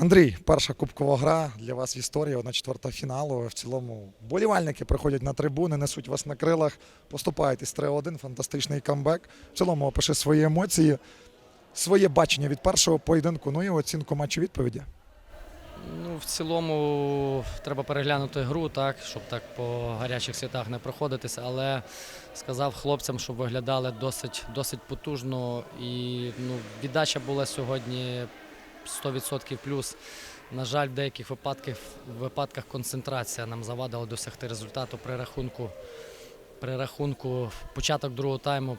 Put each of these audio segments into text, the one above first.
Андрій, перша кубкова гра для вас в історії, одна четверта фіналу. В цілому болівальники приходять на трибуни, несуть вас на крилах, поступаєтесь 3-1, фантастичний камбек. В цілому опиши свої емоції, своє бачення від першого поєдинку, ну і оцінку матчу відповіді. Ну, в цілому треба переглянути гру, так, щоб так по гарячих світах не проходитися, але сказав хлопцям, щоб виглядали досить, досить потужно. І ну, віддача була сьогодні 100% плюс. На жаль, в деяких випадках, випадках концентрація нам завадила досягти результату при рахунку. При рахунку початок другого тайму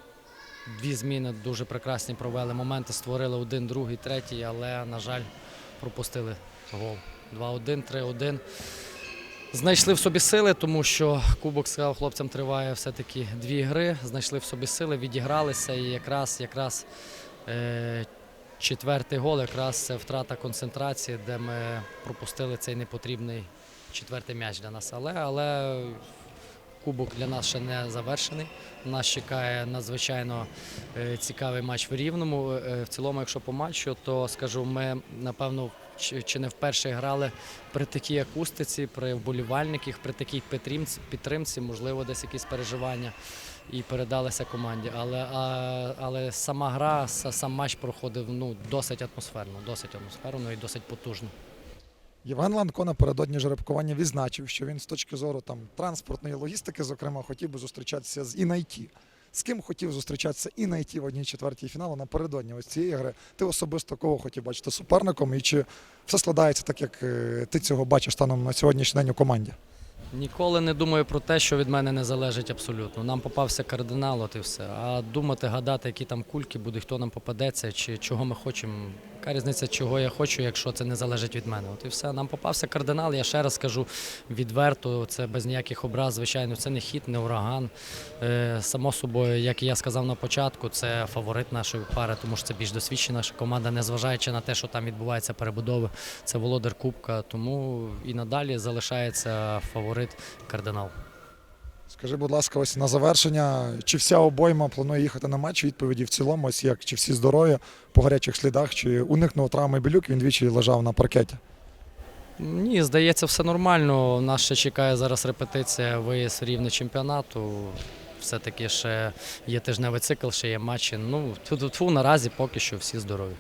дві зміни дуже прекрасні провели. Моменти створили один, другий, третій, але, на жаль, пропустили гол. 2-1, 3-1. Знайшли в собі сили, тому що Кубок сказав хлопцям триває все-таки дві гри. Знайшли в собі сили, відігралися і якраз, якраз е, четвертий гол, якраз це втрата концентрації, де ми пропустили цей непотрібний четвертий м'яч для нас. Але, але Кубок для нас ще не завершений. Нас чекає надзвичайно е, цікавий матч в Рівному. Е, В цілому, якщо по матчу, то скажу, ми напевно чи не вперше грали при такій акустиці, при вболівальниках, при такій підтримці, можливо, десь якісь переживання і передалися команді. Але, а, але сама гра, сам матч проходив ну, досить атмосферно, досить атмосферно і досить потужно. Євген Ланко напередодні жеребкування відзначив, що він з точки зору там, транспортної логістики, зокрема, хотів би зустрічатися з Інайті. З ким хотів зустрічатися і найти в одній четвертій фіналу напередодні ось цієї гри? Ти особисто кого хотів бачити суперником? І чи все складається так, як е, ти цього бачиш станом на сьогоднішній день у команді? Ніколи не думаю про те, що від мене не залежить абсолютно. Нам попався кардинал, от і все. А думати, гадати, які там кульки будуть, хто нам попадеться, чи чого ми хочемо. Яка різниця, чого я хочу, якщо це не залежить від мене. От і все. Нам попався кардинал. Я ще раз скажу відверто, це без ніяких образ, звичайно, це не хід, не ураган. Е, само собою, як я сказав на початку, це фаворит нашої пари, тому що це більш досвідчена наша команда, незважаючи на те, що там відбувається перебудови. Це володар Кубка, тому і надалі залишається фаворит кардинал. Скажи, будь ласка, ось на завершення, чи вся обойма планує їхати на матч? Відповіді в цілому, ось як чи всі здорові по гарячих слідах, чи уникнув травми білюк, він двічі лежав на паркеті. Ні, здається, все нормально. Нас ще чекає зараз репетиція, виїзд рівне чемпіонату. Все-таки ще є тижневий цикл, ще є матчі. Ну, тьфу-тьфу-тьфу, наразі поки що всі здорові.